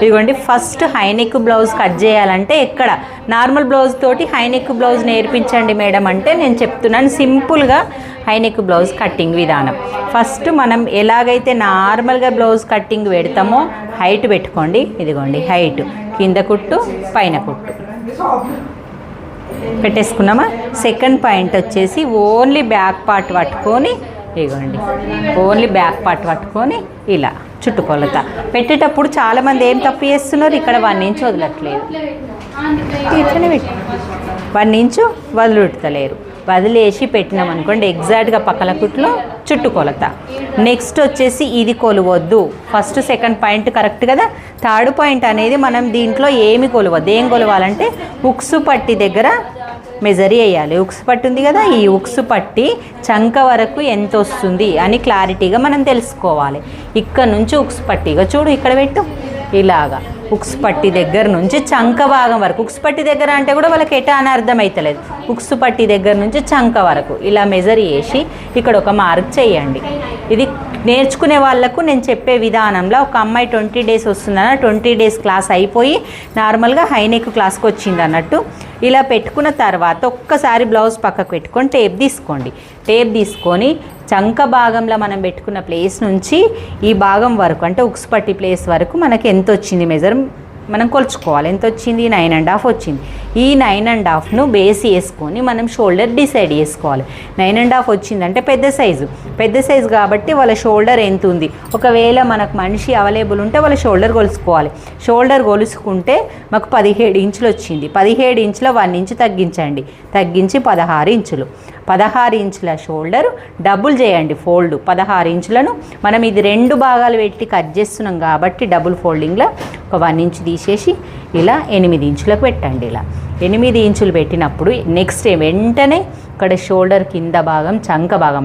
ఇదిగోండి first high neck blouse cut చేయాలంటే ఎక్కడ? నార్మల్ బ్లౌజ్ తోటి హైనెక్ బ్లౌజ్ నేర్పించండి మేడం అంటే నేను చెప్తున్నాను సింపుల్గా హైనెక్ బ్లౌజ్ కట్టింగ్ విధానం. ఫస్ట్ మనం ఎలాగైతే నార్మల్గా బ్లౌజ్ కట్టింగ్ పెడతామో హైట్ పెట్టుకోండి. ఇదిగోండి హైట్ కింద కుట్టు పైన కుట్టు. పెట్టేసుకున్నామా? సెకండ్ పాయింట్ వచ్చేసి ఓన్లీ బ్యాక్ పార్ట్ పట్టుకొని ఇగోండి. ఓన్లీ బ్యాక్ పార్ట్ పట్టుకొని ఇలా చుట్టుకొలత. పెట్టేటప్పుడు చాలామంది ఏం తప్పు చేస్తున్నారు? ఇక్కడ వన్ ఇంచు వదలట్లేదు. ఇట్లనే వన్ ఇంచు వదిలిట్టలేరు వదిలేసి పెట్టినాం అనుకోండి ఎగ్జాక్ట్గా పక్కల కుట్లో చుట్టుకొలత. నెక్స్ట్ వచ్చేసి ఇది కొలవద్దు. ఫస్ట్ సెకండ్ పాయింట్ కరెక్ట్ కదా? థర్డ్ పాయింట్ అనేది మనం దీంట్లో ఏమి కొలవద్దు. ఏం కొలవాలంటే ఉక్సు పట్టి దగ్గర మెజర్ వేయాలి. ఉక్స్ పట్టి ఉంది కదా ఈ ఉక్స్ పట్టి చంక వరకు ఎంత వస్తుంది అని క్లారిటీగా మనం తెలుసుకోవాలి. ఇక్కడ నుంచి ఉక్స్ పట్టిగా చూడు ఇక్కడ పెట్టు. ఇలాగా ఉక్స్ పట్టి దగ్గర నుంచి చంక భాగం వరకు ఉక్స్ పట్టి దగ్గర అంటే కూడా వాళ్ళకి ఎటా అని అర్థమవుతలేదు ఉక్స్ పట్టి దగ్గర నుంచి చంక వరకు ఇలా మెజర్ చేసి ఇక్కడ ఒక మార్క్ చేయండి. ఇది నేర్చుకునే వాళ్ళకు నేను చెప్పే విధానంలో ఒక అమ్మాయి ట్వంటీ డేస్ వస్తుందన్న ట్వంటీ డేస్ క్లాస్ అయిపోయి నార్మల్గా హైనెక్ క్లాస్కి వచ్చింది అన్నట్టు ఇలా పెట్టుకున్న తర్వాత ఒక్కసారి బ్లౌజ్ పక్కకు పెట్టుకొని టేప్ తీసుకోండి. టేప్ తీసుకొని చంక భాగంలో మనం పెట్టుకున్న ప్లేస్ నుంచి ఈ భాగం వరకు అంటే ఉక్స్ పట్టి ప్లేస్ వరకు మనకి ఎంత వచ్చింది మెజర్ మనం కొలుచుకోవాలి. ఎంత వచ్చింది? నైన్ అండ్ హాఫ్ వచ్చింది. ఈ నైన్ అండ్ హాఫ్ను బేస్ వేసుకొని మనం షోల్డర్ డిసైడ్ చేసుకోవాలి. నైన్ అండ్ హాఫ్ వచ్చిందంటే పెద్ద సైజు. పెద్ద సైజు కాబట్టి వాళ్ళ షోల్డర్ ఎంత ఉంది? ఒకవేళ మనకు మనిషి అవైలబుల్ ఉంటే వాళ్ళ షోల్డర్ కొలుసుకోవాలి. షోల్డర్ కొలుసుకుంటే మాకు పదిహేడు ఇంచులు వచ్చింది. పదిహేడు ఇంచుల వన్ ఇంచు తగ్గించండి. తగ్గించి పదహారు ఇంచులు. పదహారు ఇంచుల షోల్డర్ డబుల్ చేయండి ఫోల్డ్. పదహారు ఇంచులను మనం ఇది రెండు భాగాలు పెట్టి కట్ చేస్తున్నాం కాబట్టి డబుల్ ఫోల్డింగ్లో ఒక వన్ ఇంచ్ తీసేసి ఇలా ఎనిమిది ఇంచులకు పెట్టండి ఇలా. ఎనిమిది ఇంచులు పెట్టినప్పుడు నెక్స్ట్ వెంటనే ఇక్కడ షోల్డర్ కింద భాగం చంక భాగం